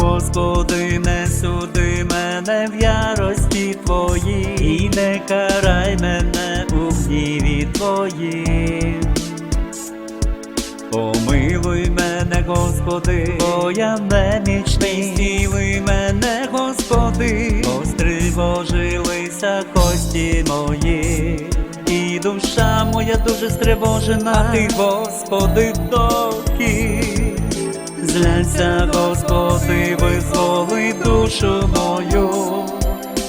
Господи, не суди мене в ярості Твоїй, і не карай мене у гніві Твоїм. Помилуй мене, Господи, бо я немічний, зціли мене, Господи, постривожилися кості мої, і душа моя дуже стривожена, а ти, Господи, доки. Зляться, Господи, визволи душу мою,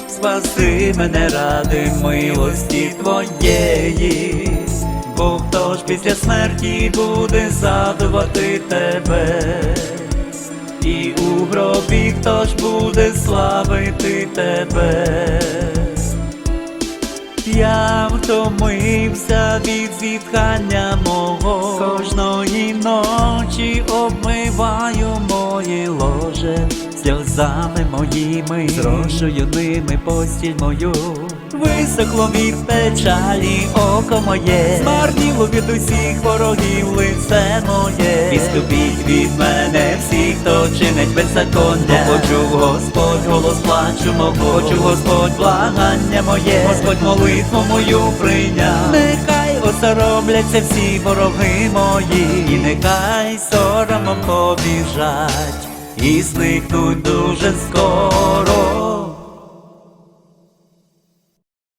спаси мене ради милості Твоєї, бо хто ж після смерті буде задувати тебе, і у гробі хто ж буде славити тебе. Я втомився від зітхання мого, кожної ночі обмиваю моє ложе сльозами моїми, зрошую ними постіль мою. Висохло від печалі око моє, змарніло від усіх ворогів лице моє. Відступіть від мене всі, хто чинить беззаконня. Почув Господь голос плачу мого, почув Господь благання моє, Господь молитву мою прийняв. Осоромляться всі вороги мої, і нехай соромом побіжать, і зникнуть дуже скоро.